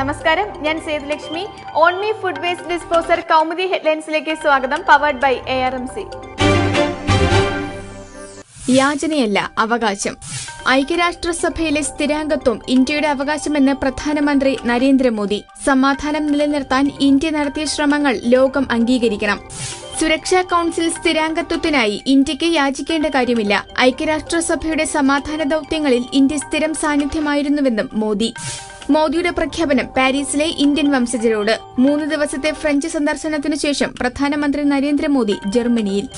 നമസ്കാരം. ഞാൻ Sethulakshmi. Onmi food waste disposer Kaumudi ഹെഡ്ലൈൻസിലേക്ക് സ്വാഗതം. Powered by A R M C യാചനയല്ല അവകാശം. ഐക്യരാഷ്ട്രസഭയിലെ സ്ഥിരാംഗത്വം ഇന്ത്യയുടെ അവകാശമെന്ന് പ്രധാനമന്ത്രി നരേന്ദ്രമോദി. സമാധാനം നിലനിർത്താൻ ഇന്ത്യ നടത്തിയ ശ്രമങ്ങൾ ലോകം അംഗീകരിക്കണം. സുരക്ഷാ കൌൺസിൽ സ്ഥിരാംഗത്വത്തിനായി ഇന്ത്യയ്ക്ക് യാചിക്കേണ്ട കാര്യമില്ല. ഐക്യരാഷ്ട്രസഭയുടെ സമാധാന ദൌത്യങ്ങളിൽ ഇന്ത്യ സ്ഥിരം സാന്നിധ്യമായിരുന്നുവെന്നും മോദി. മോദിയുടെ പ്രഖ്യാപനം പാരീസിലെ ഇന്ത്യൻ വംശജരോട്. മൂന്ന് ദിവസത്തെ ഫ്രഞ്ച് സന്ദർശനത്തിനു ശേഷം പ്രധാനമന്ത്രി നരേന്ദ്രമോദി ജർമ്മനിയിൽ.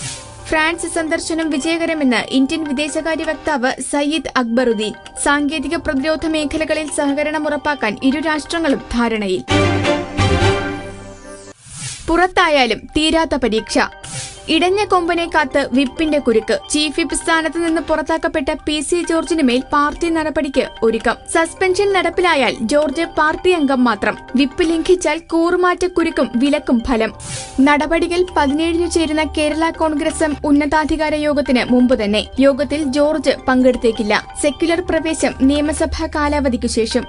ഫ്രാൻസ് സന്ദർശനം വിജയകരമെന്ന് ഇന്ത്യൻ വിദേശകാര്യ വക്താവ് സയ്യിദ് അക്ബറുദ്ദീൻ. സാങ്കേതിക പ്രതിരോധ മേഖലകളിൽ സഹകരണം ഉറപ്പാക്കാൻ ഇരു രാഷ്ട്രങ്ങളും ധാരണയിൽ. പുറത്തായാലും തീരാത്ത പരീക്ഷ. ഇടഞ്ഞ കൊമ്പനെ കാത്ത് വിപ്പിന്റെ കുരുക്ക്. ചീഫ് വിപ്പ് സ്ഥാനത്ത് നിന്ന് പുറത്താക്കപ്പെട്ട പി സി ജോർജിന് മേൽ പാർട്ടി നടപടിക്ക് ഒരുക്കം. സസ്പെൻഷൻ നടപ്പിലായാൽ ജോർജ് പാർട്ടി അംഗം മാത്രം. വിപ്പ് ലംഘിച്ചാൽ കൂറുമാറ്റ കുരുക്കും വിലക്കും ഫലം. നടപടികൾ പതിനേഴിന് ചേരുന്ന കേരള കോൺഗ്രസ് ഉന്നതാധികാര യോഗത്തിന് മുമ്പ് തന്നെ. യോഗത്തിൽ ജോർജ് പങ്കെടുത്തേക്കില്ല. സെക്യുലർ പ്രവേശം നിയമസഭാ കാലാവധിക്കു ശേഷം.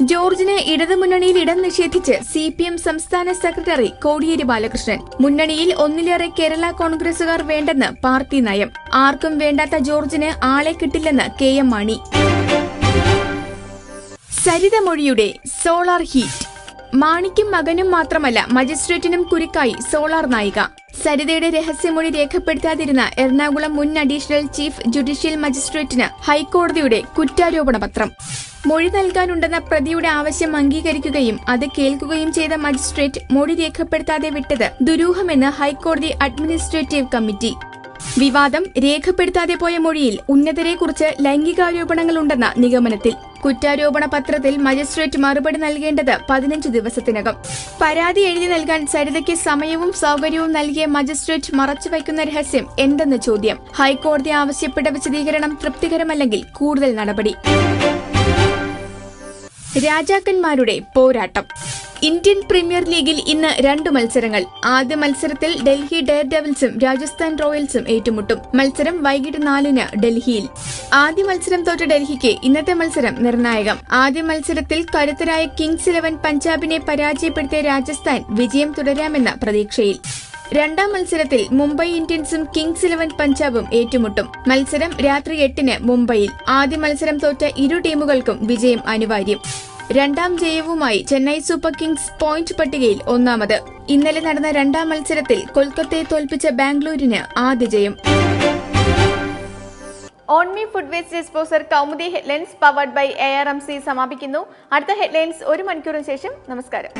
ജോർജിന് ഇടതുമുന്നണിയിൽ ഇടം നിഷേധിച്ച് സി പി എം സംസ്ഥാന സെക്രട്ടറി കോടിയേരി ബാലകൃഷ്ണൻ. മുന്നണിയിൽ ഒന്നിലേറെ കേരള കോൺഗ്രസുകാർ വേണ്ടെന്ന് പാർട്ടി നയം. ആർക്കും വേണ്ടാത്ത ജോർജിന് ആളെ കിട്ടില്ലെന്ന് കെ എം മാണി. സരിതമൊഴിയുടെ സോളാർ ഹീറ്റ്. മാണിക്കും മകനും മാത്രമല്ല മജിസ്ട്രേറ്റിനും കുരുക്കായി സോളാർ നായിക. സരിതയുടെ രഹസ്യമൊഴി രേഖപ്പെടുത്താതിരുന്ന എറണാകുളം മുൻ അഡീഷണൽ ചീഫ് ജുഡീഷ്യൽ മജിസ്ട്രേറ്റിന് ഹൈക്കോടതിയുടെ കുറ്റാരോപണ പത്രം മൊഴി നൽകാനുണ്ടെന്ന പ്രതിയുടെ ആവശ്യം അംഗീകരിക്കുകയും അത് കേൾക്കുകയും ചെയ്ത മജിസ്ട്രേറ്റ് മൊഴി രേഖപ്പെടുത്താതെ വിട്ടത് ദുരൂഹമെന്ന് ഹൈക്കോടതി അഡ്മിനിസ്ട്രേറ്റീവ് കമ്മിറ്റി. വിവാദം രേഖപ്പെടുത്താതെ പോയ മൊഴിയിൽ ഉന്നതരെക്കുറിച്ച് ലൈംഗികാരോപണങ്ങളുണ്ടെന്ന നിഗമനത്തിൽ. കുറ്റാരോപണ പത്രത്തിൽ മജിസ്ട്രേറ്റ് മറുപടി നൽകേണ്ടത് പതിനഞ്ച് ദിവസത്തിനകം. പരാതി എഴുതി നൽകാൻ സരിതയ്ക്ക് സമയവും സൗകര്യവും നൽകിയ മജിസ്ട്രേറ്റ് മറച്ചുവയ്ക്കുന്ന രഹസ്യം എന്തെന്ന് ചോദ്യം. ഹൈക്കോടതി ആവശ്യപ്പെട്ട വിശദീകരണം തൃപ്തികരമല്ലെങ്കിൽ കൂടുതൽ നടപടി. രാജാക്കന്മാരുടെ പോരാട്ടം. ഇന്ത്യൻ പ്രീമിയർ ലീഗിൽ ഇന്ന് രണ്ട് മത്സരങ്ങൾ. ആദ്യ മത്സരത്തിൽ ഡൽഹി ഡെയർ ഡെവിൾസും രാജസ്ഥാൻ റോയൽസും ഏറ്റുമുട്ടും. മത്സരം വൈകിട്ട് നാലിന് ഡൽഹിയിൽ. ആദ്യ മത്സരം തോറ്റ ഡൽഹിക്ക് ഇന്നത്തെ മത്സരം നിർണായകം. ആദ്യ മത്സരത്തിൽ കരുത്തരായ കിങ്സ് ഇലവൻ പഞ്ചാബിനെ പരാജയപ്പെടുത്തിയ രാജസ്ഥാൻ വിജയം തുടരാമെന്ന പ്രതീക്ഷയിൽ. രണ്ടാം മത്സരത്തിൽ മുംബൈ ഇന്ത്യൻസും കിങ്സ് ഇലവൻ പഞ്ചാബും ഏറ്റുമുട്ടും. മത്സരം രാത്രി എട്ടിന് മുംബൈയിൽ. ആദ്യ മത്സരം തോറ്റ ഇരു ടീമുകൾക്കും വിജയം അനിവാര്യം. രണ്ടാം ജയവുമായി ചെന്നൈ സൂപ്പർ കിങ്സ് പോയിന്റ് പട്ടികയിൽ ഒന്നാമത്. ഇന്നലെ നടന്ന രണ്ടാം മത്സരത്തിൽ കൊൽക്കത്തയെ തോൽപ്പിച്ച ബാംഗ്ലൂരിന് ആദ്യ ജയം. Onmi food waste disposer Kaumudi headlines powered by A R M C സമാപിക്കുന്നു. അടുത്ത ഹെഡ്ലൈൻസ് ഒരു മണിക്കൂറിന് ശേഷം നമസ്കാരം.